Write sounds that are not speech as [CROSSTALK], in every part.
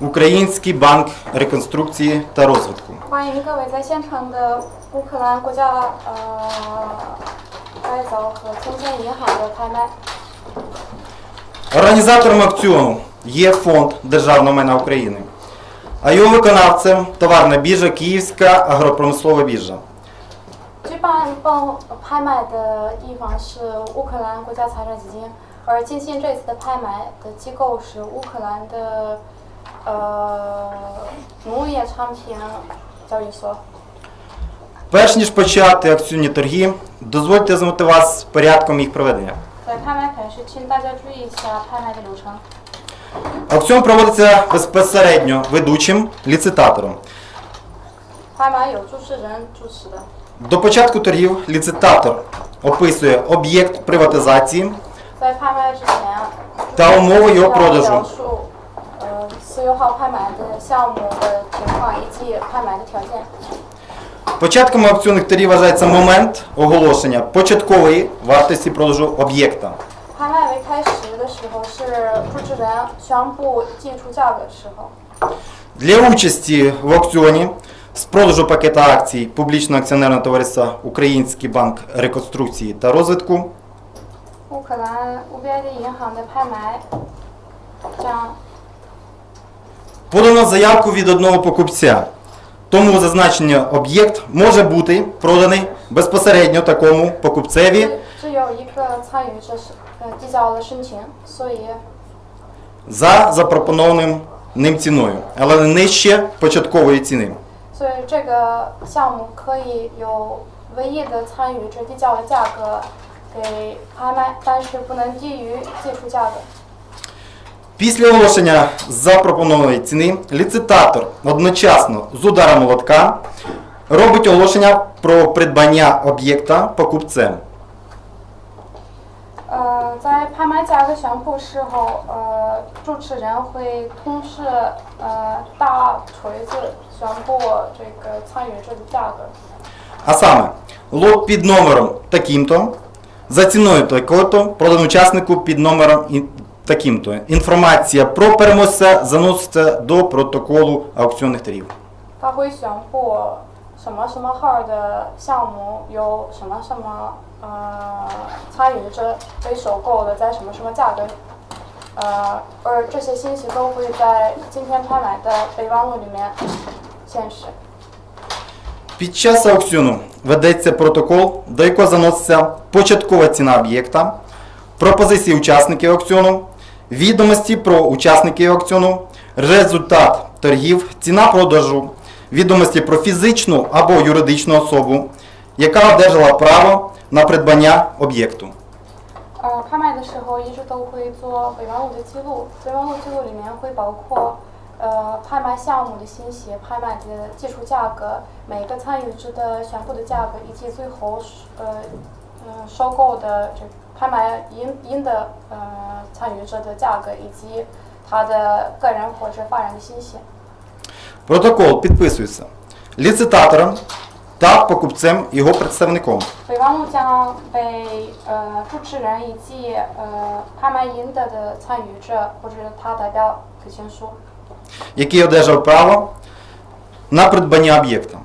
Український банк реконструкції та розвитку. Організатором акціону є фонд Державного майна України, а його виконавцем товарна біржа Київська агропромислова біржа. 举办报拍卖的地方是乌克兰国家财产基金，而进行这次的拍卖的机构是乌克兰的呃农业产品交易所。 Перш ніж почати акціонні торги, дозвольте ознайомити вас з порядком їх проведення. 在拍卖开始，请大家注意一下拍卖的流程。 Аукціон проводиться безпосередньо ведучим ліцитатором. 拍卖有主持人主持的。 До початку торгів ліцитатор описує об'єкт приватизації 在拍卖之前， та умови його 要 продажу. 描述呃私有号拍卖的项目的情况以及拍卖的条件。 Початком аукціонних торгів вважається момент оголошення початкової вартості продажу об'єкта. 拍卖未开始的时候是主持人宣布计出价格的时候。 Для участі в аукціоні з продажу пакета акцій публічного акціонерного товариства Український банк реконструкції та розвитку 乌克兰乌边的银行的拍卖将 подано заявку від одного покупця. Тому зазначений об'єкт може бути проданий безпосередньо такому покупцеві 只只有一个参与者是呃递交了申请，所以 за запропонованим ним ціною, але не нижче початкової ціни. 所以这个项目可以有唯一的参与者递交的价格 给拍卖，但是不能低于基础价格。 Після оголошення запропонованої ціни ліцитатор одночасно з ударом молотка робить оголошення про придбання об'єкта покупцем. 呃，在拍卖价格宣布时候，呃，主持人会同时呃打锤子宣布这个参与者的价格。 А саме, лот під номером таким-то, за ціною такою-то, продан учаснику під номером і- таким-то. Інформація про переможця заноситься до протоколу аукціонних торгів. 他会宣布什么什么号的项目有什么什么呃参与者被收购的，在什么什么价格，呃，而这些信息都会在今天拍卖的备忘录里面显示。 Під час аукціону ведеться протокол, до якого заноситься початкова ціна об'єкта, пропозиції учасників аукціону, відомості про учасників аукціону, результат торгів, ціна продажу, відомості про фізичну або юридичну особу, яка одержала право на придбання об'єкту. 呃，拍卖的时候一直都会做备忘录的记录，备忘录记录里面会包括 呃拍卖项目的信息、拍卖的基础价格、每个参与者的宣布的价格，以及最后呃呃收购的这拍卖赢赢的呃参与者的价格，以及他的个人或者法人的信息。 Протокол підписується ліцитатором та покупцем його представником. 备忘录将被呃主持人以及呃拍卖赢得的参与者或者他代表给签署。 який одержав право на придбання об'єкта.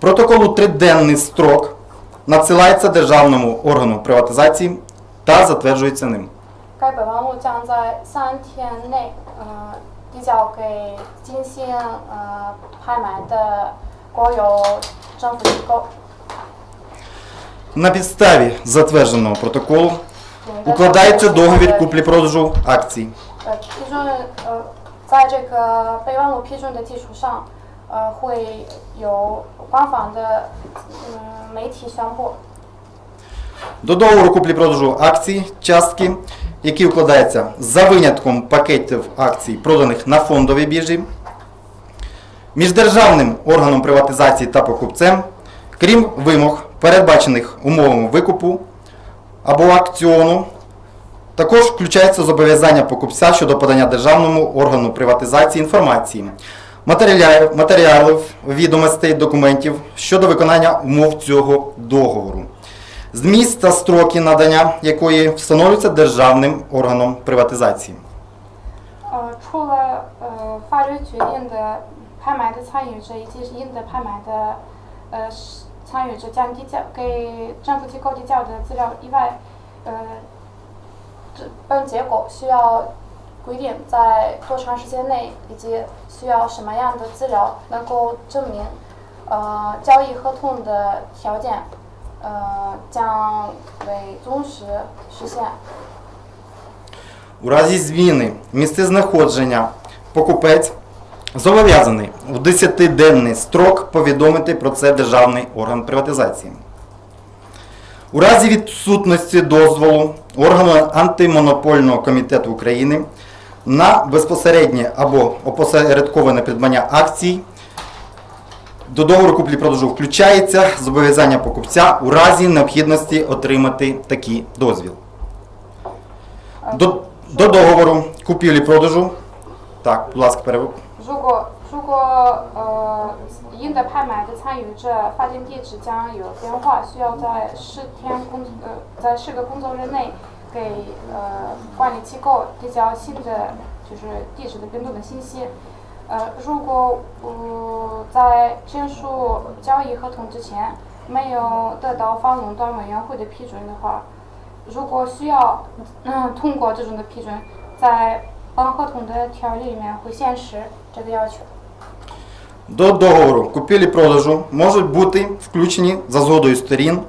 Протокол у триденний строк надсилається державному органу приватизації та затверджується ним. На підставі затвердженого протоколу укладається договір куплі-продажу акцій. 呃批准呃在这个备忘录批准的基础上，呃会有官方的嗯媒体宣布。 До договору куплі-продажу акцій частки, які укладаються за винятком пакетів акцій, проданих на фондовій біржі, між державним органом приватизації та покупцем, крім вимог, передбачених умовами викупу або акціону, також включається зобов'язання покупця щодо подання державному органу приватизації інформації, матеріалів, матеріалів, відомостей, документів щодо виконання умов цього договору. Зміст та строки надання якої встановлюються державним органом приватизації. 呃，除了呃法律决定的拍卖的参与者以及应得拍卖的呃是参与者将递交给政府机构递交的资料以外，呃，这本结果需要规定在多长时间内以及需要什么样的资料能够证明呃交易合同的条件呃将为忠实实现。 У разі зміни місцезнаходження покупець зобов'язаний в 10-денний строк повідомити про це державний орган приватизації. У разі відсутності дозволу органу антимонопольного комітету України на безпосереднє або опосередковане придбання акцій до договору куплі-продажу включається зобов'язання покупця у разі необхідності отримати такий дозвіл. До, до договору купівлі-продажу. Так, будь ласка, перевод. 如果如果呃应的拍卖的参与者发现地址将有变化，需要在十天工呃在十个工作日内给呃管理机构递交新的就是地址的变动的信息。呃，如果呃在签署交易合同之前没有得到反垄断委员会的批准的话，如果需要嗯通过这种的批准，在本合同的条例里面会显示这个要求。До договору купівлі-продажу можуть бути включені за згодою сторін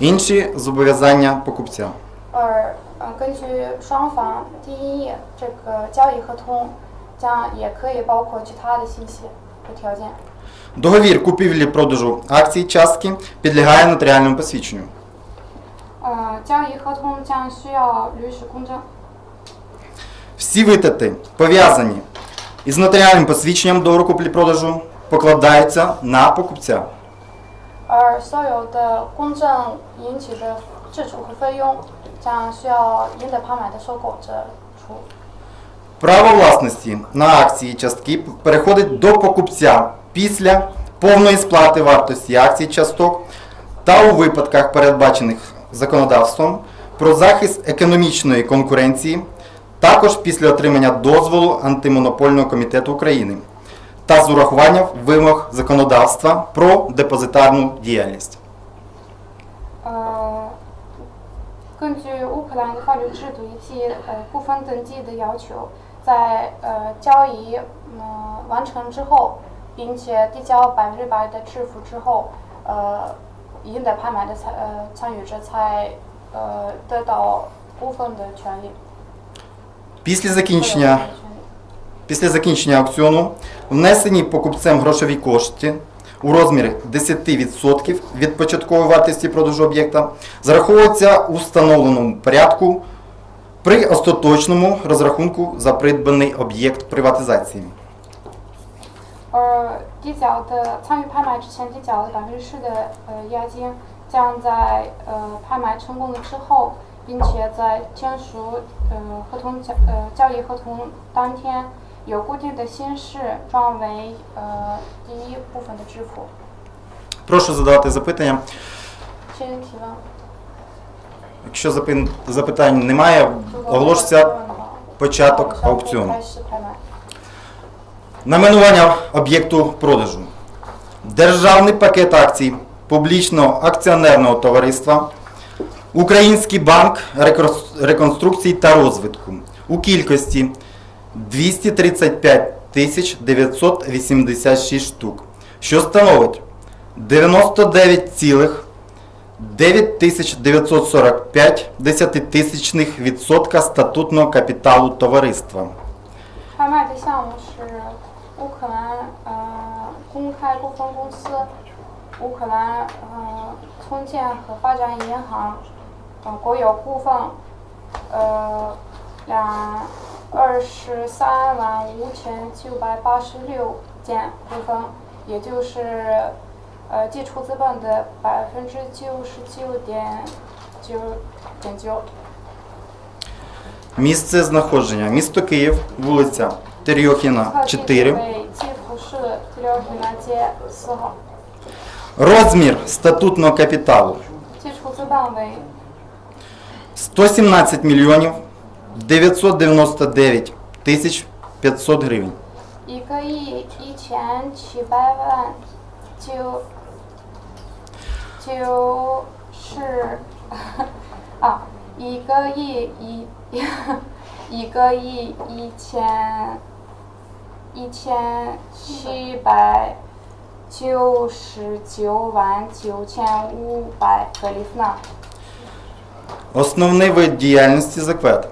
інші зобов'язання покупця. 而呃，根据双方第一页这个交易合同将也可以包括其他的信息和条件。 Договір купівлі-продажу акцій частки підлягає нотаріальному посвідченню. 呃，交易合同将需要律师公证。 Всі витрати, пов'язані із нотаріальним посвідченням договору куплі-продажу, покладаються на покупця. 而所有的公证引起的支出和费用将需要应得拍卖的收购者出。 Право власності на акції частки переходить до покупця після повної сплати вартості акцій часток та у випадках, передбачених законодавством про захист економічної конкуренції, також після отримання дозволу антимонопольного комітету України та з урахуванням вимог законодавства про депозитарну діяльність. 呃，根据乌克兰的法律制度以及呃部分登记的要求，在呃交易嗯、呃完成之后，并且递交百分之百的支付之后，呃，应得拍卖的参呃参与者才呃得到部分的权利。 Після закінчення Після закінчення аукціону внесені покупцем грошові кошти у розмірі 10% від початкової вартості продажу об'єкта зараховуються у встановленому порядку при остаточному розрахунку за придбаний об'єкт приватизації. 而递交的参与拍卖之前递交的百分之十的呃押金，将在呃拍卖成功了之后，并且在签署呃合同交呃交易合同当天， 有固定的形式转为呃第一部分的支付。 Прошу задавати запитання. 请提问。 Якщо запин- запитань немає, 如果没有 оголошується 提问的话 початок 那我们 аукціону. 开始拍卖。 Наменування об'єкту продажу. Державний пакет акцій публічного акціонерного товариства Український банк реконс- реконструкції та розвитку у кількості 235 тисяч 986 штук, що становить 99,9945 десятитисячних відсотка статутного капіталу товариства. 拍卖的项目是乌克兰呃公开股份公司、乌克兰呃重建和发展银行呃国有股份呃两 二十三万五千九百八十六件股份，也就是呃基础资本的百分之九十九点九点九。 Місце знаходження. Місто Київ, вулиця Терйохіна, 特地 4. 为基辅市六平南街四号。 Розмір статутного капіталу 基础资本为 117 мільйонів 999 тисяч 500 гривень. 一个亿一千七百万，就就是啊，一个亿一一个亿一千一千七百九十九万九千五百格里夫纳。 Основний вид діяльності заквет.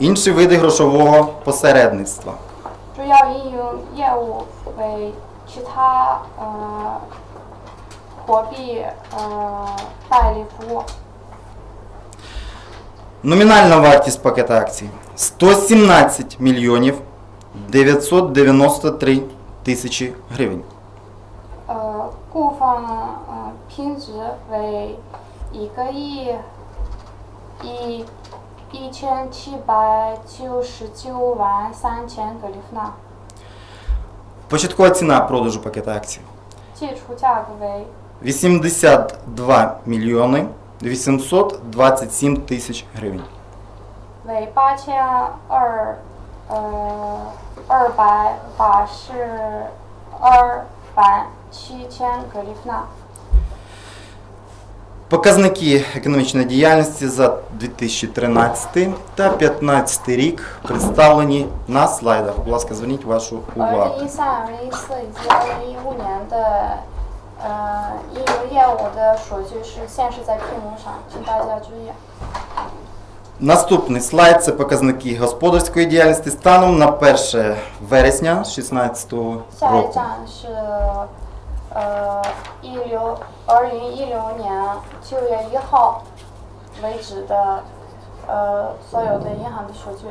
Інші види грошового посередництва. Номінальна вартість пакета акцій 117 мільйонів 993 тисячі гривень. 呃，股份呃品质为一个亿一一千七百九十九万三千格里夫纳， Початкова ціна продажу пакета акцій 基础价格为 82 мільйони 827 тисяч гривень. 为八千二呃二百八十二万七千格里夫纳。 Показники економічної діяльності за 2013 та 2015 рік представлені на слайдах. Будь ласка, зверніть вашу 二 увагу. 零一三、二零一四以及二零一五年的呃应用业务的数据是显示在屏幕上，请大家注意。 Наступний слайд це показники господарської діяльності станом на 1 вересня 2016下一 року. 站是 呃一六二零一六年九月一号为止的呃所有的银行的数据。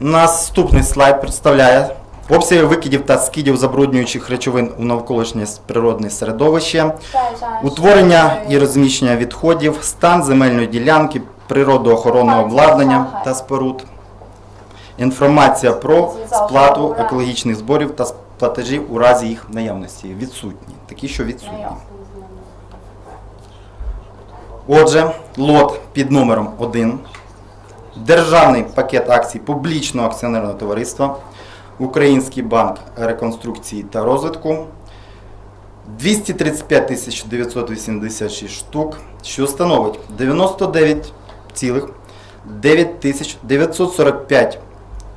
Наступний слайд представляє обсяги викидів та скидів забруднюючих речовин у навколишнє природне середовище, 下一站是 утворення і розміщення відходів, стан земельної ділянки, природоохоронного обладнання та споруд, інформація про сплату екологічних зборів та платежів у разі їх наявності. Відсутні. Такі, що відсутні. Отже, лот під номером 1. Державний пакет акцій публічного акціонерного товариства Український банк реконструкції та розвитку 235 тисяч 986 штук, що становить 99,9945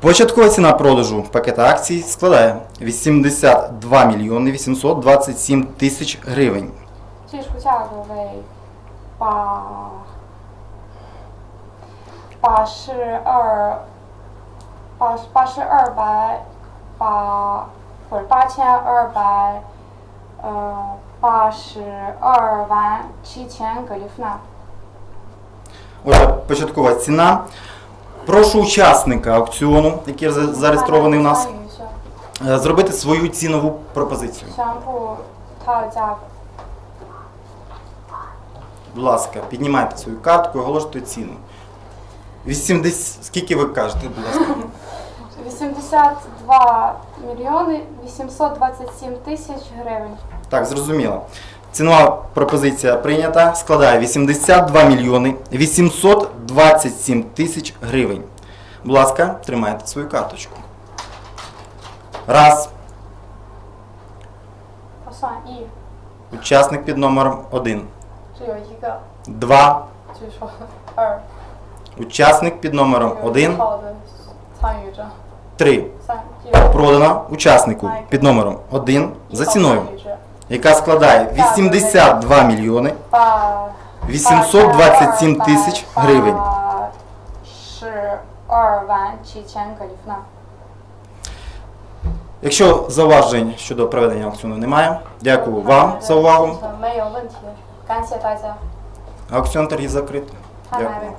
Початкова ціна продажу пакета акцій складає 82 мільйони 827 тисяч гривень. Отже, початкова ціна Прошу учасника аукціону, який зареєстрований у нас, е, зробити свою цінову пропозицію. Будь ласка, піднімайте свою картку і оголошуйте ціну. 80... Скільки ви кажете, будь ласка? [LAUGHS] 82 мільйони 827 тисяч гривень. Так, зрозуміло. Цінова пропозиція прийнята складає 82 мільйони 827 тисяч гривень. Будь ласка, тримайте свою карточку. Раз. Учасник під номером 1. Два. Учасник під номером 1. Три. Продано учаснику під номером 1 за ціною яка складає 82 мільйони 827 тисяч гривень. Якщо зауважень щодо проведення аукціону немає, дякую вам за увагу. Аукціон торгів закрито. Дякую.